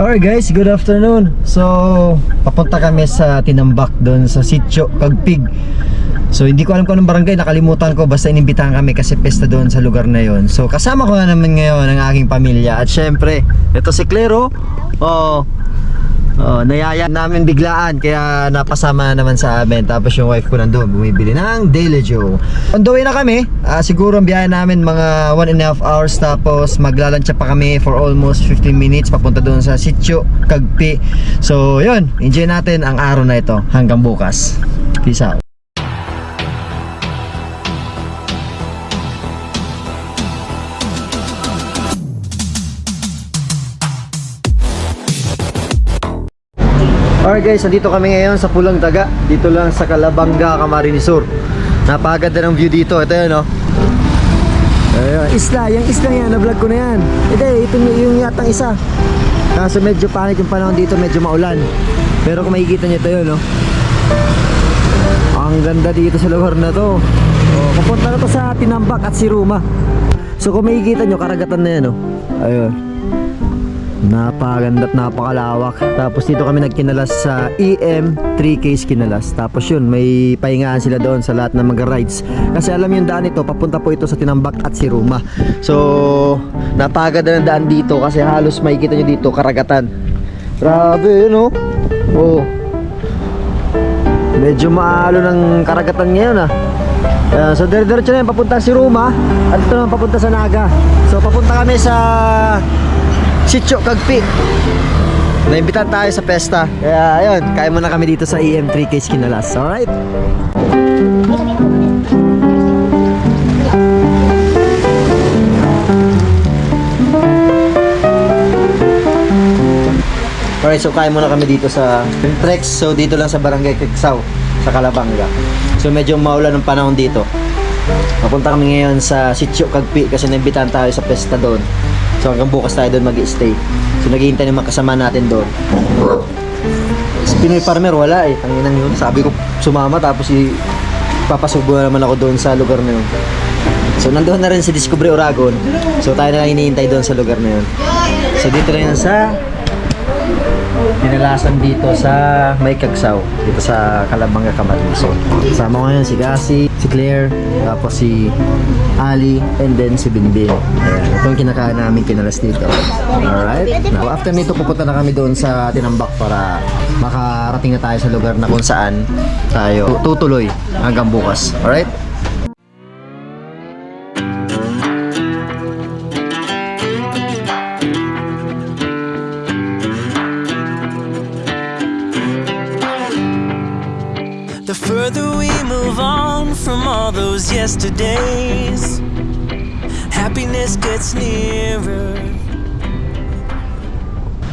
Alright guys, good afternoon. So, papunta kami sa Tinambak doon sa Sitio Kagpig. So, hindi ko alam kung anong barangay, nakalimutan ko basta inimbitahan kami kasi pesta doon sa lugar na yon. So, kasama ko na naman ngayon ang aking pamilya at syempre, ito si Claro. Oh, Oh, nayaya namin biglaan kaya napasama naman sa amin. Tapos yung wife ko nandoon bumibili ng Daily Joe. On the way na kami. Ah, siguro ang biyahe namin mga 1 and a half hours tapos maglalantsa pa kami for almost 15 minutes papunta doon sa Sitio Kagpi. So, yun. Enjoy natin ang araw na ito hanggang bukas. Peace out. Alright guys, nandito kami ngayon sa Pulang Daga. Dito lang sa Calabanga, Camarines Sur. Napakaganda ng view dito. Ito yun, oh. Ayun, isla, yung isla yan, na-vlog ko na yan. Hindi, ito yung, yatang isa. Kaso medyo pangit yung panahon dito, medyo maulan. Pero kung makikita nyo ito yun, oh. Ang ganda dito sa lugar na to. Oh, papunta na to sa Tinambak at Siruma. So kung makikita nyo, karagatan na yan, oh. Ayun. Napakaganda at napakalawak. Tapos dito kami nagkinalas sa EM 3Ks kinalas. Tapos yun, may pahingaan sila doon sa lahat ng mga rides. Kasi alam yung daan ito, papunta po ito sa Tinambak at Siruma. So, napakaganda ng daan dito kasi halos makikita nyo dito karagatan. Grabe, yun oh. Oh. Medyo maalo ng karagatan ngayon ah. Ayan, so dire-diretso na yan papunta sa Roma at ito naman papunta sa Naga. So papunta kami sa Sitio Kagpi. Naimbitahan tayo sa pesta. Kaya ayun, kaya muna kami dito sa EM3K Kinalas. Alright? Alright, so kaya muna kami dito sa Trex. So dito lang sa Barangay Kiksaw sa Calabanga. So medyo maulan ng panahon dito. Papunta kami ngayon sa Sitio Kagpi kasi naimbitahan tayo sa pesta doon. So hanggang bukas tayo doon mag-stay. So naghihintay ng mga kasama natin doon. Si Pinoy Farmer wala eh. Tanginang yun. Sabi ko sumama tapos i papasubo na naman ako doon sa lugar na yun. So nandoon na rin si Discovery Oragon. So tayo na lang hinihintay doon sa lugar na yun. So dito na yun sa Pinalasan dito sa May Kagsaw dito sa Calabanga Camarines Kasama ko ngayon si Gasi, si Claire, tapos si Ali, and then si Binbin. Ayan, ito yung kinakain namin kinalas dito. Alright? Now, after nito, pupunta na kami doon sa Tinambak para makarating na tayo sa lugar na kung saan tayo tutuloy hanggang bukas. Alright? On from all those yesterdays, happiness gets nearer.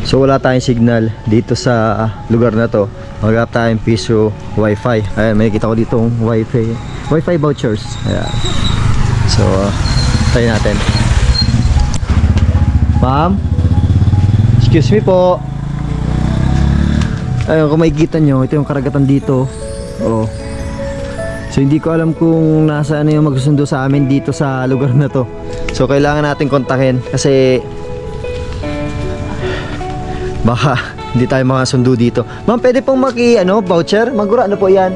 So wala tayong signal dito sa lugar na to. Maghanap tayong piso wifi. Ayan, may kita ko ditong wifi. Wifi vouchers. Ayan. So, try natin. Ma'am? Excuse me po. Ayun, kung makikita nyo, ito yung karagatan dito. So hindi ko alam kung nasaan na yung magsusundo sa amin dito sa lugar na to. So kailangan natin kontakin kasi baka hindi tayo makasundo dito. Ma'am, pwede pong maki ano, voucher? Magura ano po 'yan?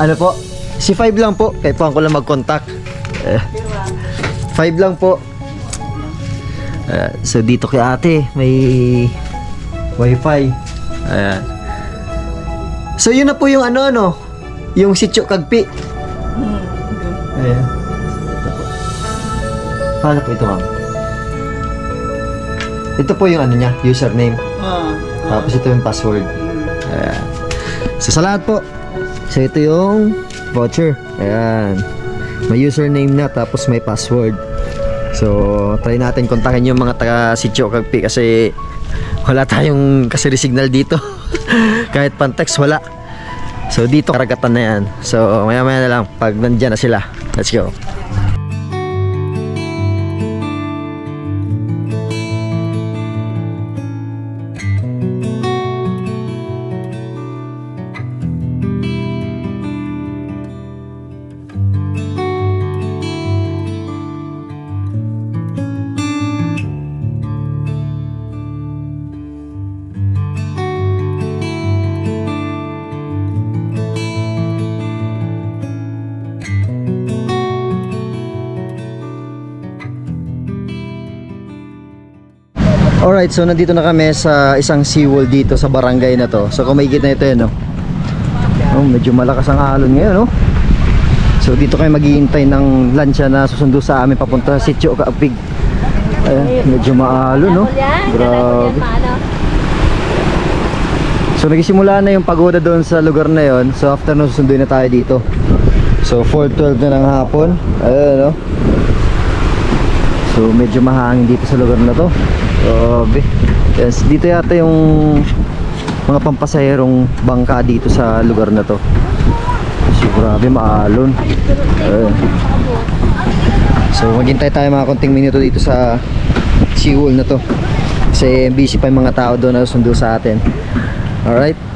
Ano po? Si 5 lang po. Kaya po ko lang mag-contact. Eh, 5 lang po. Eh, so dito kay ate may wifi. Ayan. So yun na po yung ano ano, yung sitio kagpi. Ayan. Ito po. Paano po ito ma'am? Ito po yung ano niya, username. Tapos ito yung password. Ayan. So sa lahat po. So ito yung voucher. Ayan. May username na tapos may password. So try natin kontakin yung mga taga sitio kagpi kasi wala tayong kasi signal dito. Kahit pantext wala. So dito karagatan na yan. So maya maya na lang pag nandyan na sila. Let's go. Alright, so nandito na kami sa isang seawall dito sa barangay na to. So kung makikita nyo ito yun, no? Oh, medyo malakas ang alon ngayon, no? So dito kayo maghihintay ng lansya na susundo sa amin papunta sa Sitio Kaapig. Ayan, medyo maalo, no? Grabe. So nagsimula na yung pagoda doon sa lugar na yon. So after nun susunduin na tayo dito. So 4.12 na ng hapon. Ayan, no? So medyo mahangin dito sa lugar na to. Grabe. Yes, dito yata yung mga pampasaherong bangka dito sa lugar na to. So grabe maalon. Ayan. So maghintay tayo mga konting minuto dito sa seawall na to. Kasi busy pa yung mga tao doon na sundo sa atin. Alright?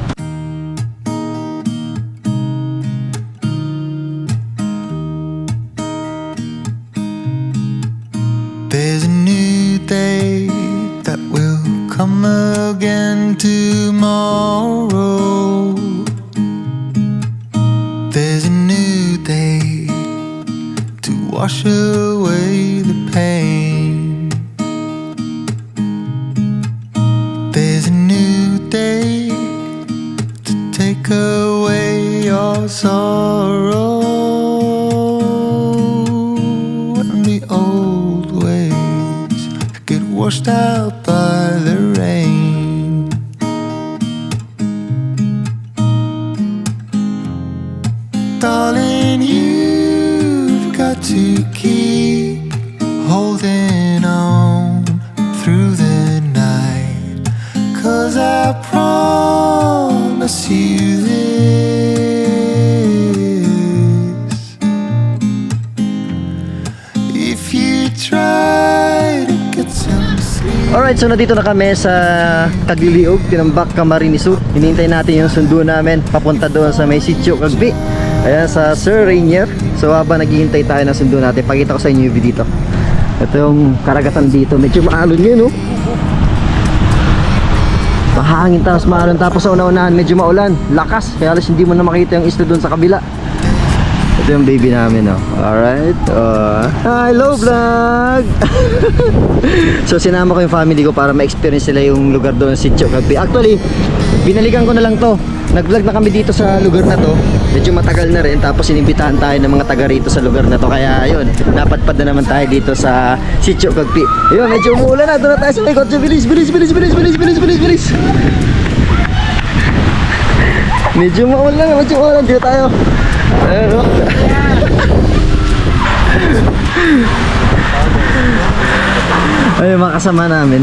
Wash away the pain. There's a new day to take away your sorrow and the old ways get washed out Alright, so nandito na kami sa Tagliliog, Tinambak, Camarines Sur. Hinihintay natin yung sundo namin papunta doon sa may sitio Kagbi. Ayan sa Sir Rainier. So habang naghihintay tayo ng sundo natin, pakita ko sa inyo yung view dito. Ito yung karagatan dito. Medyo maalon yun, no? Mahangin tapos maalon tapos sa una-unahan medyo maulan. Lakas. Kaya alas hindi mo na makita yung isla doon sa kabila. Ito yung baby namin, no? Alright. Uh, hello, vlog! so, sinama ko yung family ko para ma-experience nila yung lugar doon Sitio Cagpi. Actually, binalikan ko na lang to. Nag-vlog na kami dito sa lugar na to. Medyo matagal na rin. Tapos, inimbitahan tayo ng mga taga rito sa lugar na to. Kaya, yun, napadpad na naman tayo dito sa Sitio Cagpi. Ayun, medyo umuulan na. Doon na tayo sa may kotse. Bilis, bilis, bilis, bilis, bilis, bilis, bilis, bilis. Medyo maulan. Medyo maulan. Dito tayo. Ayun, oh. Ay, mga kasama namin.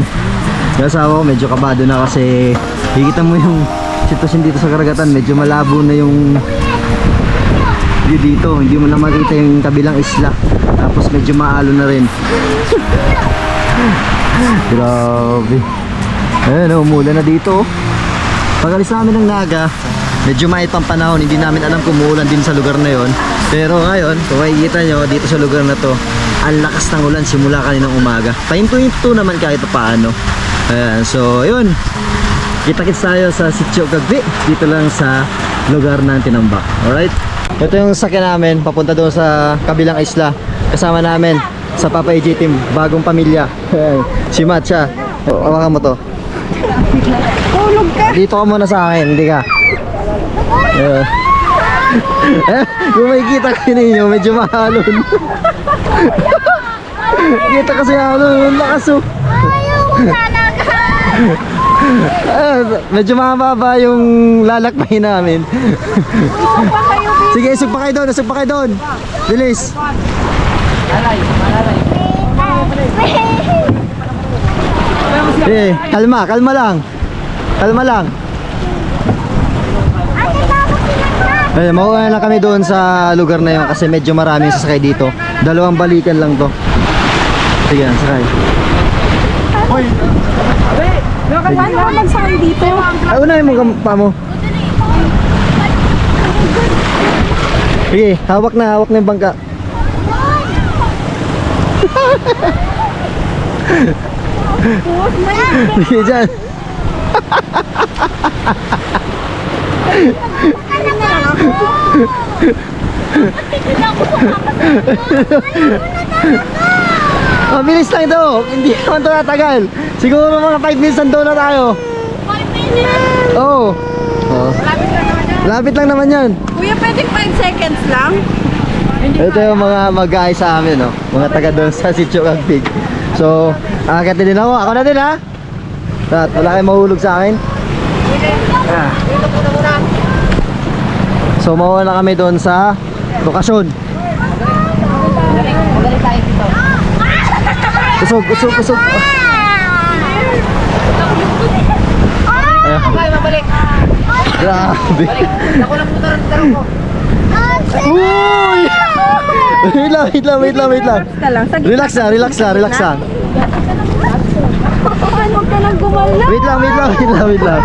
Yung ko medyo kabado na kasi higita mo yung sitwasyon dito sa karagatan. Medyo malabo na yung view dito. Hindi mo na makita yung kabilang isla. Tapos medyo maalo na rin. Grabe. Ayun, oh, umulan na dito. oh. Pag alis namin ng Naga, medyo mait pang panahon. Hindi namin alam kung umuulan din sa lugar na yon. Pero ngayon, kung makikita nyo, dito sa lugar na to, ang lakas ng ulan simula kaninang umaga. Pahinto-hinto naman kahit paano. Ayan, so yun. Kita-kits tayo sa Sitio Gagbi. Dito lang sa lugar ng Tinambak. Alright? Ito yung sakyan namin, papunta doon sa kabilang isla. Kasama namin sa Papa AJ Team, bagong pamilya. Si. O, Hawakan mo to. Dito ka muna sa akin, hindi ka. Yeah. eh, kung makikita ko ninyo, medyo mahalon. Kita kasi halon, lakas oh. Eh, medyo mababa yung lalakbay namin. Sige, isog pa kayo doon, isog pa kayo doon. Bilis. Eh, kalma, kalma lang. Kalma lang. Eh, mauuna lang kami doon sa lugar na yun kasi medyo maraming sasakay dito. Dalawang balikan lang to. Sige, sakay. Paano ka magsakay dito? Ay, unahin mo pa mo. Sige, hawak na, hawak na yung bangka. Sige, dyan. Mabilis lang ito. Hindi naman ito tatagal. Siguro mga 5 minutes nandun na tayo. 5 minutes! Oo. Oh. Lapit lang naman yan. Kuya, pwedeng 5 seconds lang? Ito yung mga mag-aay sa amin, no? Mga taga doon sa Sitio Kagpig. So, akit din ako. Ako na din, ha? At wala kayong mahulog sa akin. Ah. So, mauwa na kami doon sa lokasyon. Kusog, kusog, kusog. Ayan. Grabe. Uy! Wait lang, wait lang, wait lang, wait lang. Lang. Relax na, relax na, relax na. Huwag ka nang gumala. Wait lang, wait lang, wait lang, wait lang.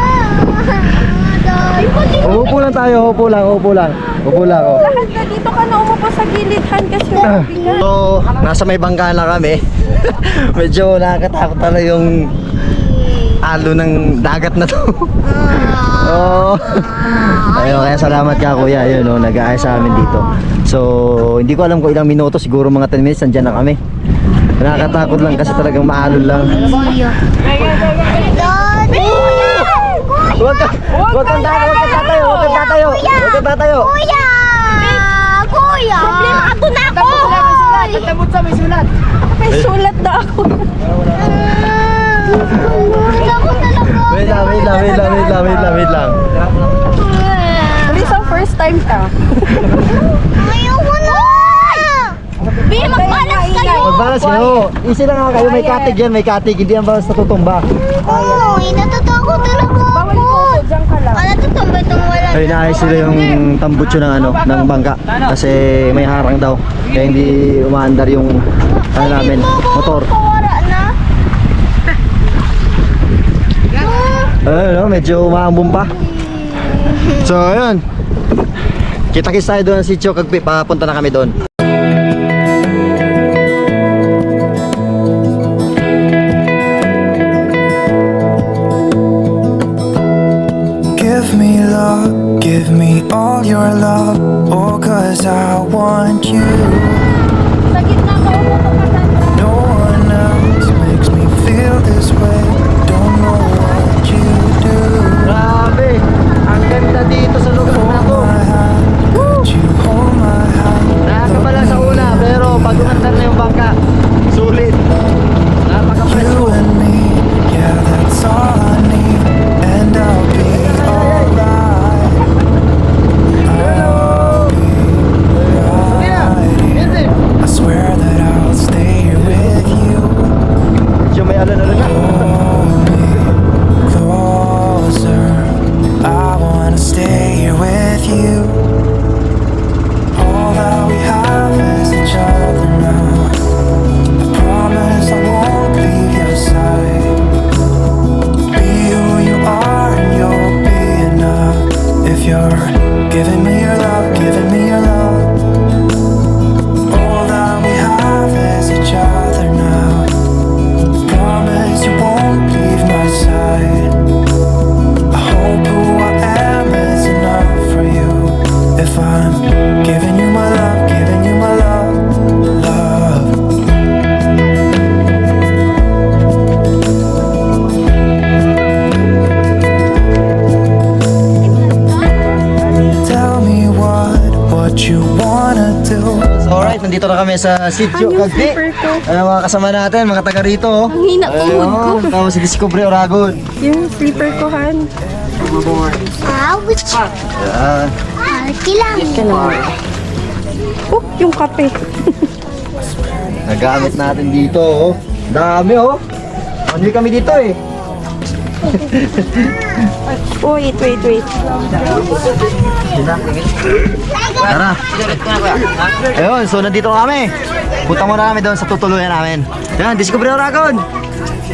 Upo lang tayo, upo lang, upo lang. Upo lang ako. Lahat na dito ka na umupo sa gilidhan kasi mabigat. So, nasa may bangka na kami. Medyo nakakatakot talaga yung alo ng dagat na to. Oo. Ayun, kaya salamat ka kuya. Ayun, no, nag-aayos sa amin dito. So, hindi ko alam kung ilang minuto, siguro mga 10 minutes, nandyan na kami. Nakakatakot lang kasi talagang maalon lang. Huwag ka, huwag kang tatayo, huwag kang tatayo, huwag kang tatayo, huwag kang tatayo. Kuya! Kuya! Problema ka na ako! May sulat na ako. Ako talaga! Wait lang, wait lang, wait lang, wait lang, wait lang, wait lang. Ang first time ka. Ayoko na! Bi, magbalas kayo! Magbalas kayo. Easy lang nga kayo, may katig yan, may katig. Hindi ang balas natutumba. Uy, natatakot talaga Lang. Ah, natutumba itong wala Ay, naayos sila yung tambutso ng ano, ng bangka. Kasi may harang daw. Kaya hindi umaandar yung ano namin, motor. Pawara na. Ayun, no, medyo umaambon pa. So, ayun. Kita-kits tayo doon sa sitio Kagpi. Papunta na kami doon. Love, give me all your love. Oh, cause I want you. No one else makes me feel this way. Don't know what you do. Grabe! Ang ganda dito kami sa sitio ko? Ano mga kasama natin, mga taga rito. oh. Ang hina tuhod ko. Tapos si Discovery Oragon. Yung sleeper ko, Han. Ouch! Yan. Ah, kailangan. Oh, yung kape. Nagamit natin dito, oh. Dami, oh. Ano kami dito, eh. Oh, wait, wait, wait. Tara. Ayun, so nandito na kami. Punta muna kami doon sa tutuluyan namin. Yan, Discovery Oragon.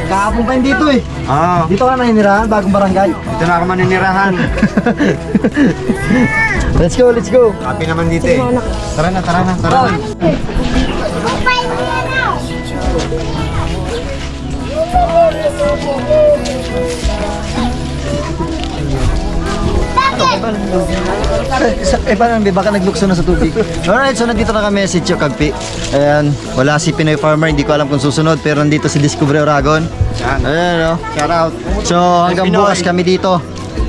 Kahapon pa yun dito eh. Oo, Dito ka naninirahan, bagong barangay. ito na ako maninirahan. Let's go, let's go. Happy naman dito eh. Tara na, tara na, tara na. Eh, paano ba? Baka naglukso na sa tubig. Alright, so nandito na kami si Chio Kagpi. Ayan, wala si Pinoy Farmer, hindi ko alam kung susunod, pero nandito si Discovery Oragon. Ayan, no? Shout out. So, hanggang bukas kami dito.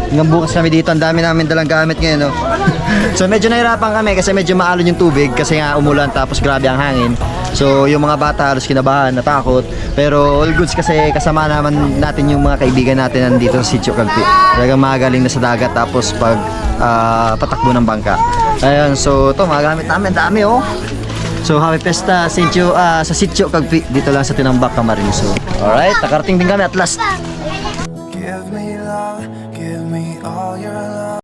Hanggang bukas kami dito. Ang dami namin dalang gamit ngayon, no? So, medyo nahirapan kami kasi medyo maalon yung tubig kasi nga umulan tapos grabe ang hangin. So, yung mga bata halos kinabahan, natakot. Pero all goods kasi kasama naman natin yung mga kaibigan natin nandito sa Sitio Cagpi. Talagang magaling na sa dagat tapos pag ah, patakbo ng bangka. Ayun, so ito mga gamit namin, dami oh. So happy festa Sitio, ah, sa Sitio Cagpi dito lang sa Tinambak, Camarines. So, alright, nakarating din kami at last.